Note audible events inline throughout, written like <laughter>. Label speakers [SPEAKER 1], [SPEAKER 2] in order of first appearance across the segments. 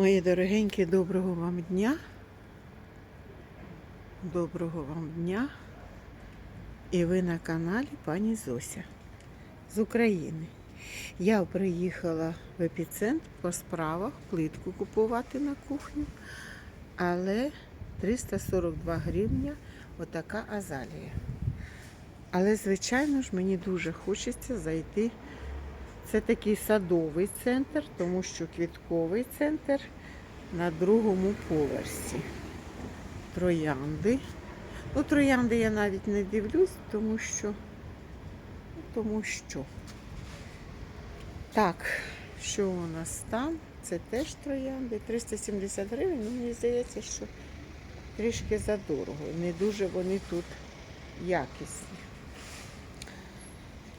[SPEAKER 1] Мої дорогенькі, доброго вам дня. Доброго вам дня. І ви на каналі пані Зося з України. Я приїхала в епіцентр по справах плитку купувати на кухню, але 342 гривня отака азалія. Але, звичайно ж, мені дуже хочеться зайти. Це такий садовий центр, тому що квітковий центр на другому поверсі. Троянди. Ну, троянди я навіть не дивлюсь, тому що. ну, Тому що. Так, що у нас там? Це теж троянди. 370 гривень. Ну, мені здається, що трішки задорого. Не дуже вони тут якісні.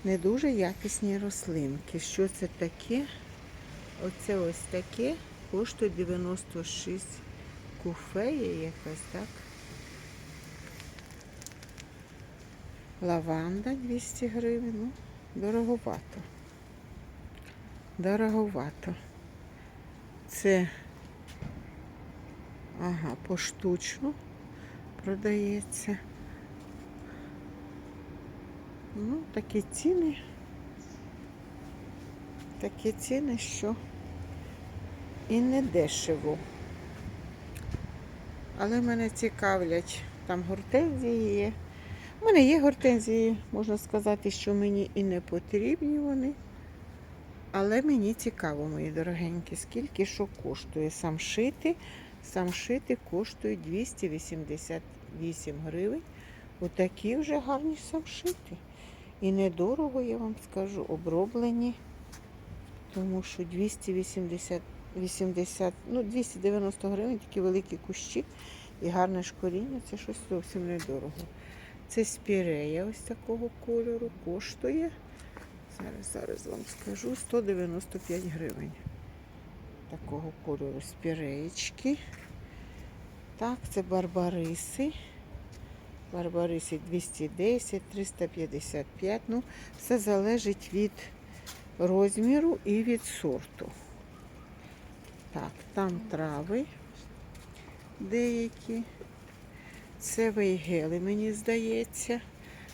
[SPEAKER 1] Не дуже якісні рослинки. Що це таке? Оце ось таке коштує 96 куфея якась, так? Лаванда 200 гривень. Ну, дороговато. Дороговато. Це ага, поштучно продається. Ну, такі ціни. Такі ціни, що і не дешево. Але мене цікавлять, там гортензії є. У мене є гортензії, можна сказати, що мені і не потрібні вони. Але мені цікаво, мої дорогенькі, скільки що коштує. Сам шити, сам шити коштує 288 гривень. Отакі вже гарні самшити. І недорого, я вам скажу, оброблені, тому що 280, 80, ну 290 гривень, такі великі кущі і гарне ж коріння, це щось зовсім недорого. Це спірея ось такого кольору коштує. Зараз, зараз вам скажу 195 гривень. Такого кольору спіреєчки. Так, це барбариси. Барбариси 210, 355. Ну, все залежить від розміру і від сорту. Так, там трави деякі. Це вейгели, мені здається.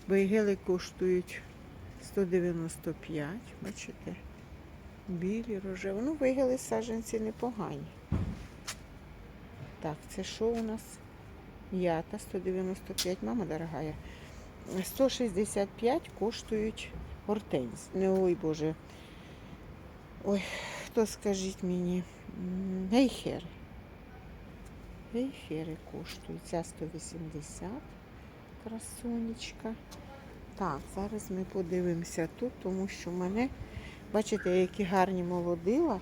[SPEAKER 1] Вейгели коштують 195, бачите? Білі, рожеві. Ну, вейгели саджанці непогані. Так, це що у нас? Ята 195, мама дорогая. 165 коштують гортензії. Не ой Боже. Ой, хто скажіть мені? Гейхери. Гейхери коштують. Ця 180 красунечка. Так, зараз ми подивимося тут, тому що в мене, бачите, які гарні молодила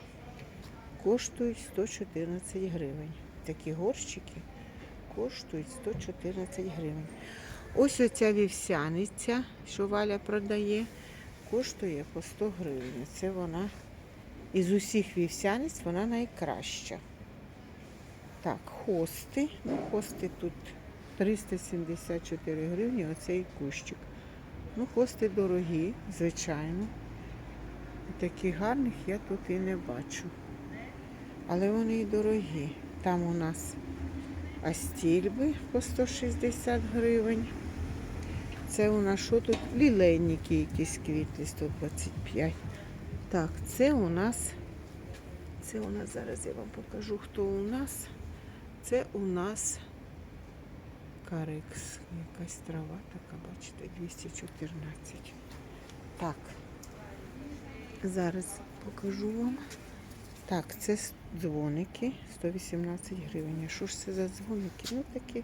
[SPEAKER 1] коштують 114 гривень. Такі горщики коштують 114 гривень. Ось оця вівсяниця, що Валя продає, коштує по 100 гривень. Це вона із усіх вівсяниць вона найкраща. Так, хости. Ну, хости тут 374 гривні, оцей кущик. Ну, хости дорогі, звичайно. Таких гарних я тут і не бачу. Але вони і дорогі. Там у нас астільби по 160 гривень. Це у нас що тут? Лілейники якісь квітлі 125. Так, це у нас. Це у нас, зараз я вам покажу, хто у нас. Це у нас карекс. Якась трава така, бачите, 214. Так. Зараз покажу вам. Так, це дзвоники 118 гривень. А що ж це за дзвоники? Ну такі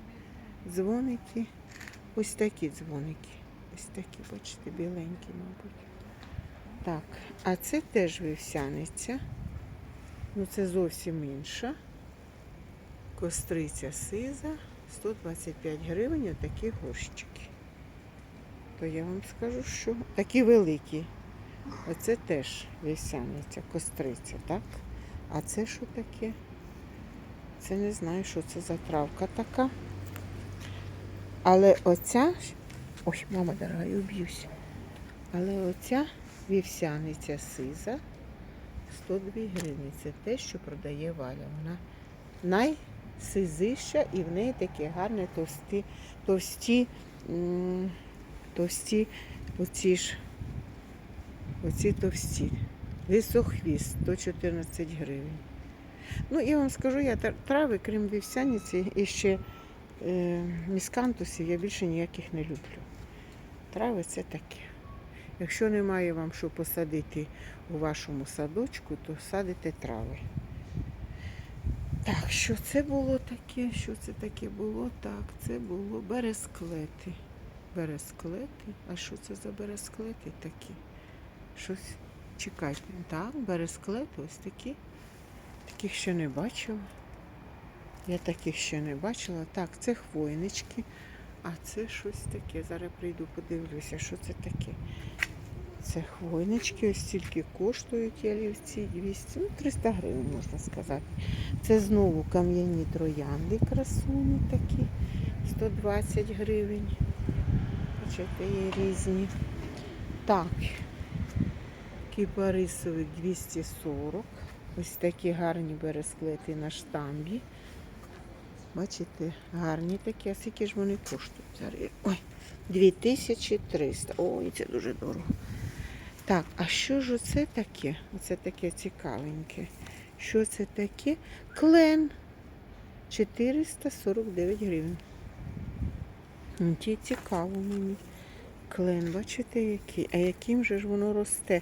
[SPEAKER 1] дзвоники. Ось такі дзвоники. Ось такі, бачите, біленькі, мабуть. Так, а це теж вівсяниця. Ну це зовсім інша. Костриця сиза. 125 гривень отакі горщики. То я вам скажу, що такі великі. Оце теж вівсяниця, костриця, так? А це що таке? Це не знаю, що це за травка така. Але оця. Ой, мама дорога, я уб'юсь. Але оця вівсяниця сиза 102 гривні. Це те, що продає Валя. Вона найсизища і в неї такі гарні товсті, товсті, товсті оці ж, оці товсті. Висохвіст 114 гривень. Ну, я вам скажу, я трави, крім вівсяниці і ще е, міскантусів, я більше ніяких не люблю. Трави це таке. Якщо немає вам що посадити у вашому садочку, то садите трави. Так, що це було таке? Що це таке було? Так, це було бересклети. Бересклети. А що це за бересклети такі? Щось. Чекайте. Так, бересклети ось такі. Таких ще не бачила. Я таких ще не бачила. Так, це хвойнички. А це щось таке. Зараз прийду, подивлюся, що це таке. Це хвойнички, ось стільки коштують ялівці 200, ну 300 гривень, можна сказати. Це знову кам'яні троянди красуні такі, 120 гривень. Бачите, є різні. Так, кіпарисовик 240. Ось такі гарні бересклети на штамбі. Бачите, гарні такі, а скільки ж вони коштують? Зараз. Ой, 2300. Ой, це дуже дорого. Так, а що ж оце таке? Оце таке цікавеньке. Що це таке? Клен. 449 гривень. Ну, ті цікаво мені. Клен, бачите, який? А яким же ж воно росте?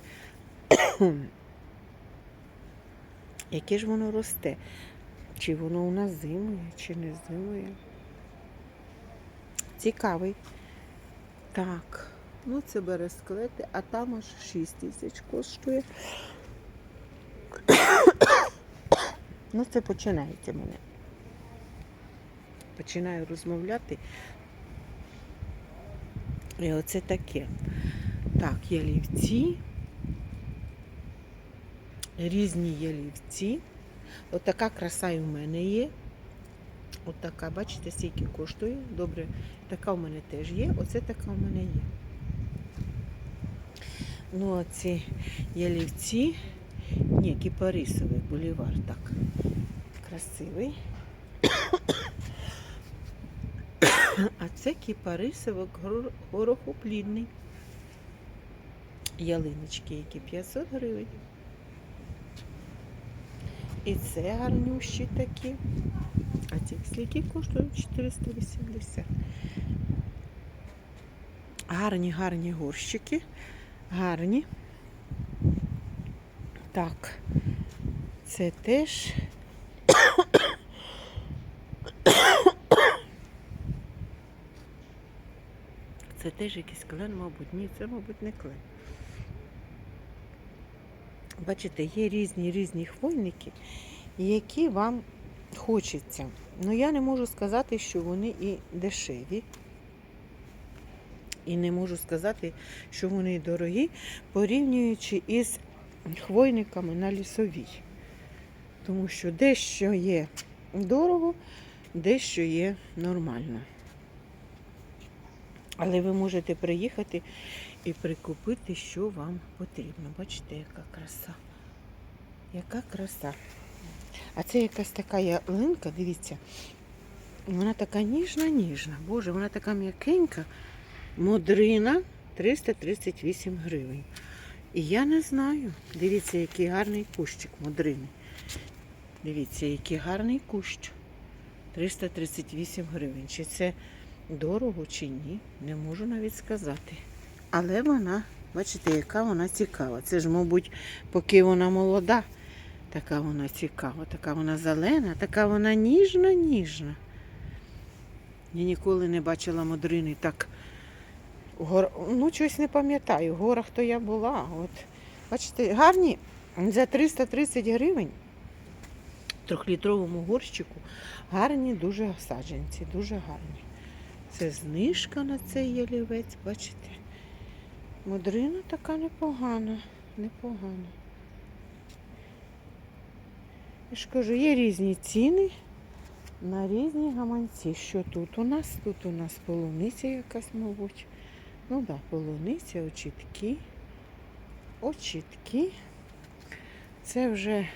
[SPEAKER 1] <coughs> Яке ж воно росте? Чи воно у нас зимує, чи не зимує? Цікавий. Так, ну це бересклети, а там аж 6 тисяч коштує. <coughs> ну це починається мене. Починаю розмовляти. І оце таке. Так, ялівці. Різні ялівці. Отака краса і в мене є. Отака, бачите, скільки коштує. Добре, така в мене теж є. Оце така в мене є. Ну, а ці ялівці. Ні, кіпарисовий булівар, так. Красивий. А це кіпарисовик гор- горохоплідний. Ялиночки, які 500 гривень. І це гарнющі такі. А ці скільки коштують 480. Гарні, гарні горщики. Гарні. Так. Це теж. Це теж якийсь клен, мабуть. Ні, це, мабуть, не клен. Бачите, є різні різні хвойники, які вам хочеться. Ну я не можу сказати, що вони і дешеві. І не можу сказати, що вони дорогі, порівнюючи із хвойниками на лісовій. Тому що дещо є дорого, дещо є нормально. Але ви можете приїхати і прикупити, що вам потрібно. Бачите, яка краса. Яка краса. А це якась така ялинка, дивіться. Вона така ніжна-ніжна. Боже, вона така м'якенька. Модрина 338 гривень. І я не знаю. Дивіться, який гарний кущик модрини. Дивіться, який гарний кущ. 338 гривень. Чи це дорого, чи ні, не можу навіть сказати. Але вона, бачите, яка вона цікава. Це ж, мабуть, поки вона молода, така вона цікава, така вона зелена, така вона ніжна-ніжна. Я ніколи не бачила модрини так. Гор... Ну, щось не пам'ятаю. В горах то я була. От. Бачите, гарні за 330 гривень трьохлітровому горщику гарні дуже саджанці, дуже гарні. Це знижка на цей ялівець, бачите? Модрина така непогана, непогана. Я ж кажу, є різні ціни на різні гаманці. Що тут у нас? Тут у нас полуниця якась, мабуть. Ну так, да, полуниця, очітки. Очітки. Це вже,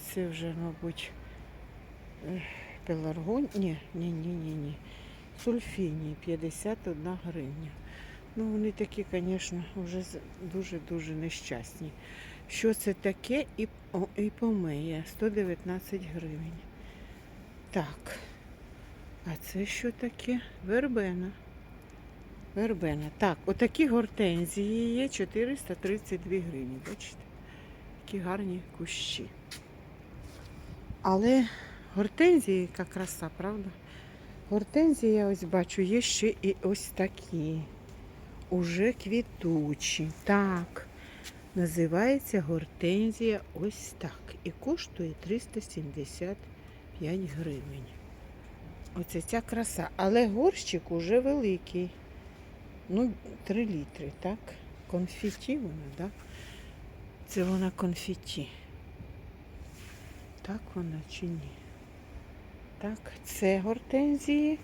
[SPEAKER 1] це вже, мабуть, е, пеларгон. Ні, ні, ні, ні, ні. Сульфіній 51 гривня. Ну, вони такі, звісно, вже дуже-дуже нещасні. Що це таке? І, і помея 119 гривень. Так. А це що таке? Вербена. Вербена. Так, отакі гортензії є 432 гривні. Бачите? Такі гарні кущі. Але гортензії, яка краса, правда? Гортензії, я ось бачу, є ще і ось такі. Уже квітучі. Так. Називається гортензія ось так. І коштує 375 гривень. Оце ця краса. Але горщик уже великий. Ну, 3 літри, так? Конфеті вона, так? Це вона конфеті. Так вона чи ні? Так, це гортензії.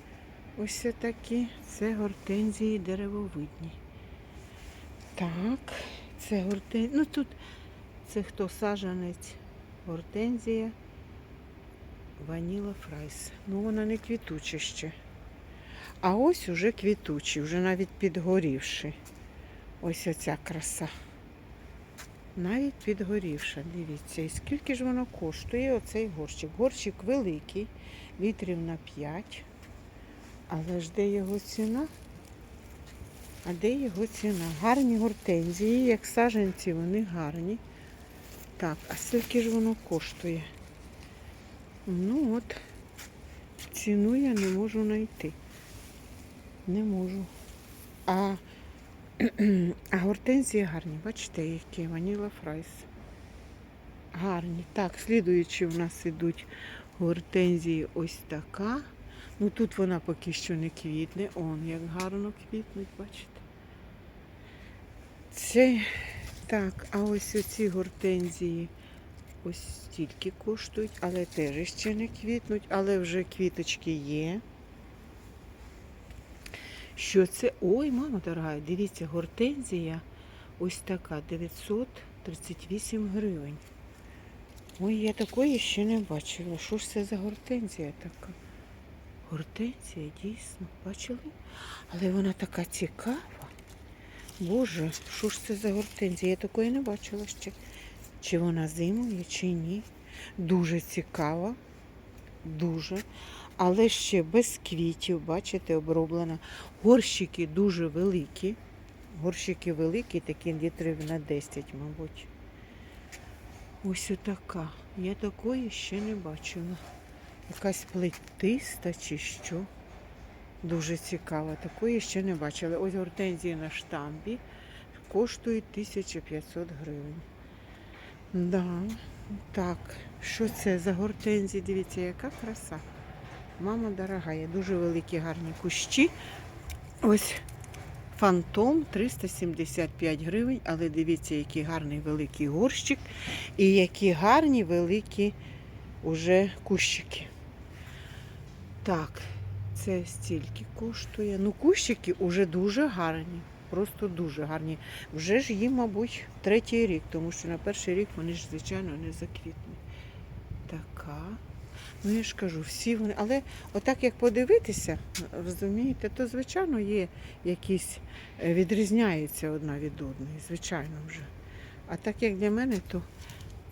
[SPEAKER 1] Ось такі. Це гортензії деревовидні. Так, це гортензія. Ну тут це хто сажанець? Гортензія. Ваніла фрайс. Ну вона не квітуча ще. А ось уже квітучі, вже навіть підгорівши. Ось оця краса. Навіть підгорівша, дивіться. І скільки ж воно коштує оцей горщик? Горщик великий, літрів на 5. Але ж де його ціна? А де його ціна? Гарні гортензії, як саженці, вони гарні. Так, а скільки ж воно коштує? Ну от, ціну я не можу знайти. Не можу. А, <clears throat> а гортензії гарні, бачите, які ваніла фрайс. Гарні. Так, слідуючі в нас ідуть гортензії ось така. Ну тут вона поки що не квітне. Он як гарно квітнуть, бачите. Це так, а ось оці гортензії ось стільки коштують, але теж ще не квітнуть, але вже квіточки є. Що це? Ой, мама дорога, дивіться, гортензія ось така 938 гривень. Ой, я такої ще не бачила. Що ж це за гортензія така? Гортензія, дійсно, бачили? Але вона така цікава. Боже, що ж це за гортензія? Я такої не бачила ще. Чи вона зимує, чи ні. Дуже цікава. Дуже. Але ще без квітів, бачите, оброблена. Горщики дуже великі. Горщики великі, такі літрів на 10, мабуть. Ось отака. Я такої ще не бачила. Якась плетиста чи що. Дуже цікава. Такої ще не бачила. Ось гортензії на штамбі коштують 1500 гривень. Да, так, що це за гортензії? Дивіться, яка краса. Мама дорога, є дуже великі гарні кущі. Ось фантом 375 гривень, але дивіться, який гарний великий горщик і які гарні великі уже кущики. Так, це стільки коштує. Ну, кущики вже дуже гарні. Просто дуже гарні. Вже ж їм, мабуть, третій рік, тому що на перший рік вони ж, звичайно, не заквітнуть. Така. Ну, я ж кажу, всі вони. Але отак як подивитися, розумієте, то, звичайно, є якісь е, відрізняються одна від одної, звичайно вже. А так як для мене, то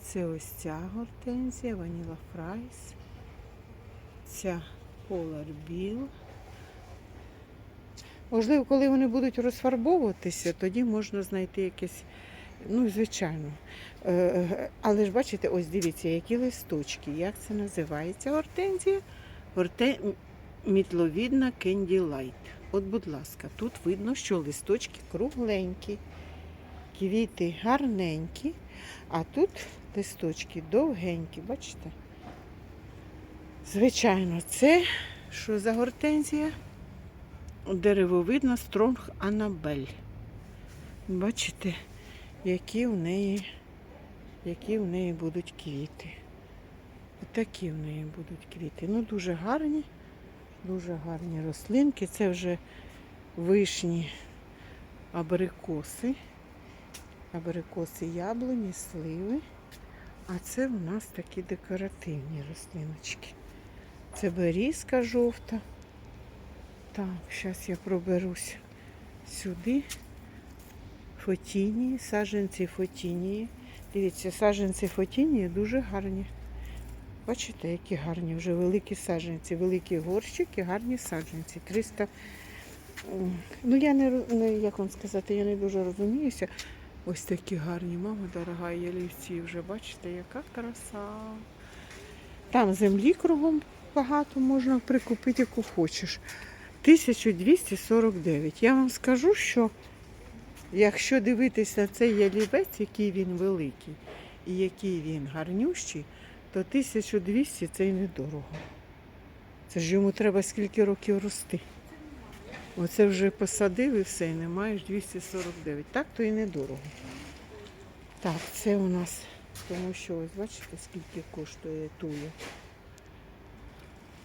[SPEAKER 1] це ось ця гортензія, ваніла фрайс, ця Polar Bill. Можливо, коли вони будуть розфарбовуватися, тоді можна знайти якесь, ну, звичайно. Е, е, Але ж бачите, ось дивіться, які листочки. Як це називається гортензія? Горте... Мітловідна Candy Light. От, будь ласка, тут видно, що листочки кругленькі, квіти гарненькі, а тут листочки довгенькі, бачите? Звичайно, це що за гортензія? Деревовидна Стронг Анабель. Бачите, які в неї, які в неї будуть квіти. Такі в неї будуть квіти. Ну, дуже гарні, дуже гарні рослинки. Це вже вишні абрикоси. абрикоси, яблуні, сливи. А це у нас такі декоративні рослиночки. Це берізка жовта. Так, зараз я проберусь сюди. Фотінії, саджанці фотінії. Дивіться, саджанці фотінії дуже гарні. Бачите, які гарні, вже великі саджанці, великі горщики, гарні саджанці. 300. Ну, я не, не як вам сказати, я не дуже розуміюся. Ось такі гарні, мама дорога, ялівці вже бачите, яка краса. Там землі кругом багато, можна прикупити, яку хочеш. 1249. Я вам скажу, що якщо дивитися цей ялівець, який він великий і який він гарнющий, то 1200 це й недорого. Це ж йому треба скільки років рости. Оце вже посадив і все, і не маєш 249. Так то і недорого. Так, це у нас, тому що ось бачите, скільки коштує туя.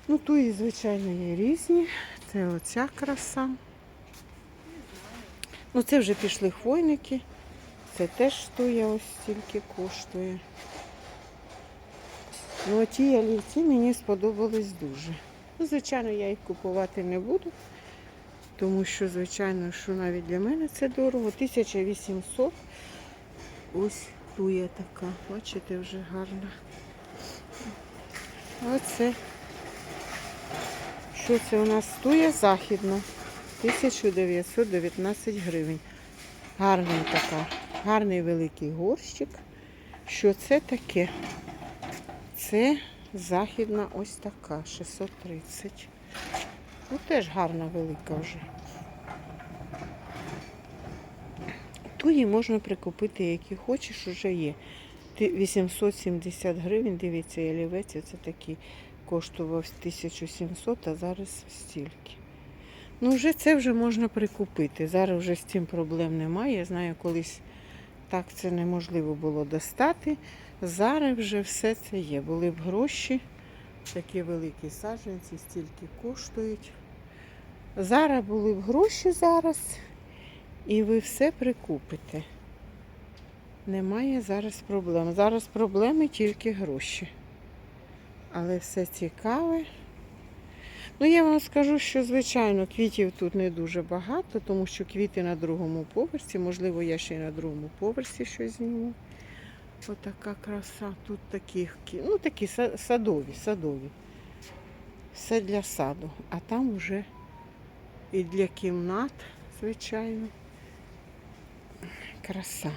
[SPEAKER 1] Ну, туї, звичайно, є різні. Це оця краса. Ну, це вже пішли хвойники. Це теж туя ось стільки коштує. Ну, а ті ялівці мені сподобались дуже. Ну, звичайно, я їх купувати не буду, тому що, звичайно, що навіть для мене це дорого. 1800. Ось туя така. Бачите, вже гарна. Оце. Що це у нас туя західна? 1919 гривень. Гарний така, гарний великий горщик. Що це таке? Це західна ось така, 630. Ну, теж гарна велика вже. Туї можна прикупити, які хочеш, вже є. 870 гривень, дивіться, ялівець, це такий коштував 1700, а зараз стільки. Ну, вже це вже можна прикупити. Зараз вже з цим проблем немає. Я знаю, колись так це неможливо було достати. Зараз вже все це є. Були б гроші, такі великі саджанці, стільки коштують. Зараз були б гроші зараз, і ви все прикупите. Немає зараз проблем. Зараз проблеми тільки гроші. Але все цікаве. Ну, я вам скажу, що, звичайно, квітів тут не дуже багато, тому що квіти на другому поверсі. Можливо, я ще й на другому поверсі щось зніму. Отака краса. Тут такі, ну, такі садові, садові. Все для саду. А там вже і для кімнат, звичайно. Краса.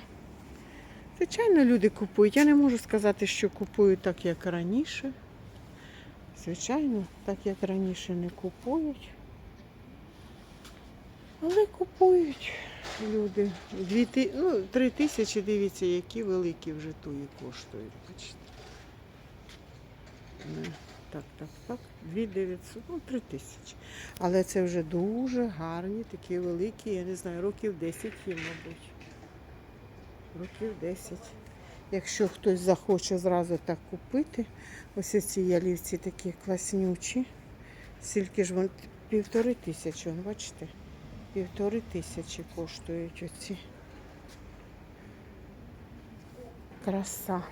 [SPEAKER 1] Звичайно, люди купують. Я не можу сказати, що купують так, як раніше. Звичайно, так як раніше не купують. Але купують люди. Дві ну, три тисячі, дивіться, які великі вже туї коштують. Бачите. Так, так, так. Дві дев'ятсот, ну три тисячі. Але це вже дуже гарні, такі великі, я не знаю, років 10 їм, мабуть. Років 10. Якщо хтось захоче зразу так купити, ось ці ялівці такі класнючі. Скільки ж вони? Півтори тисячі, бачите? Півтори тисячі коштують оці. Краса.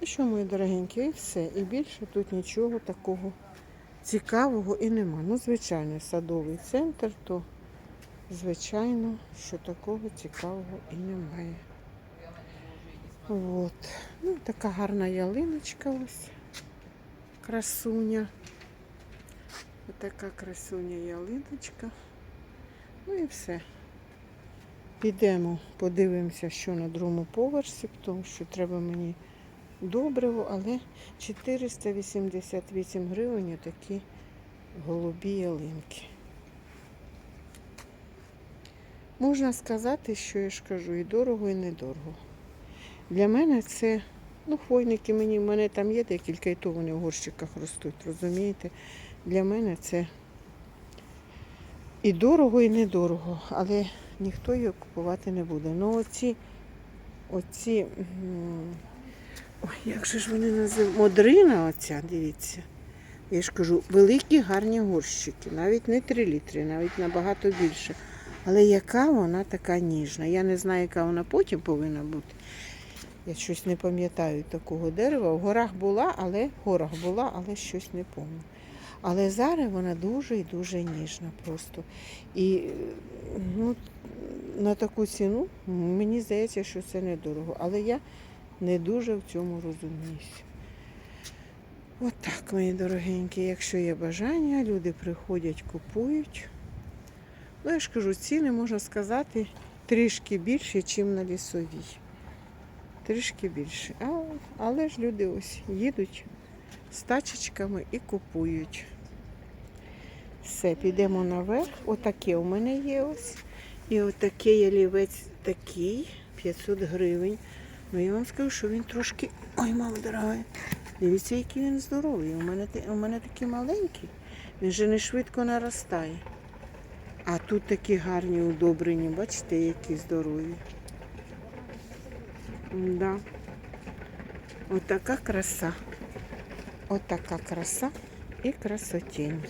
[SPEAKER 1] І що, мої дорогенькі, і все. І більше тут нічого такого цікавого і нема. Ну, звичайно, садовий центр, то звичайно, що такого цікавого і немає. От. Ну, така гарна ялиночка ось. Красуня. Отака красуня ялиночка. Ну і все. Підемо, подивимося, що на другому поверсі, тому що треба мені добриво, але 488 гривень такі голубі ялинки. Можна сказати, що я ж кажу, і дорого, і недорого. Для мене це, ну, хвойники мені, в мене там є декілька, і то вони в горщиках ростуть, розумієте? Для мене це і дорого, і недорого, але ніхто його купувати не буде. Ну оці, оці, ой, як же ж вони називають? Модрина оця, дивіться. Я ж кажу, великі гарні горщики, навіть не 3 літри, навіть набагато більше. Але яка вона така ніжна. Я не знаю, яка вона потім повинна бути. Я щось не пам'ятаю такого дерева. В горах була, але в горах була, але щось не пам'ятаю. Але зараз вона дуже і дуже ніжна просто. І ну, на таку ціну мені здається, що це недорого. Але я не дуже в цьому розуміюся. От так, мої дорогенькі, якщо є бажання, люди приходять, купують. Ну, я ж кажу, ціни можна сказати трішки більше, ніж на лісовій. Трішки більше. А, але ж люди ось їдуть з тачечками і купують. Все, підемо наверх. Отаке у мене є ось. І отакий ялівець такий, 500 гривень. Ну я вам скажу, що він трошки. Ой, мама дорога. Дивіться, який він здоровий. У мене, у мене такий маленький. Він же не швидко наростає. А тут такі гарні удобрені, бачите, які здорові. Да. Отака краса. Отака краса і красотінь.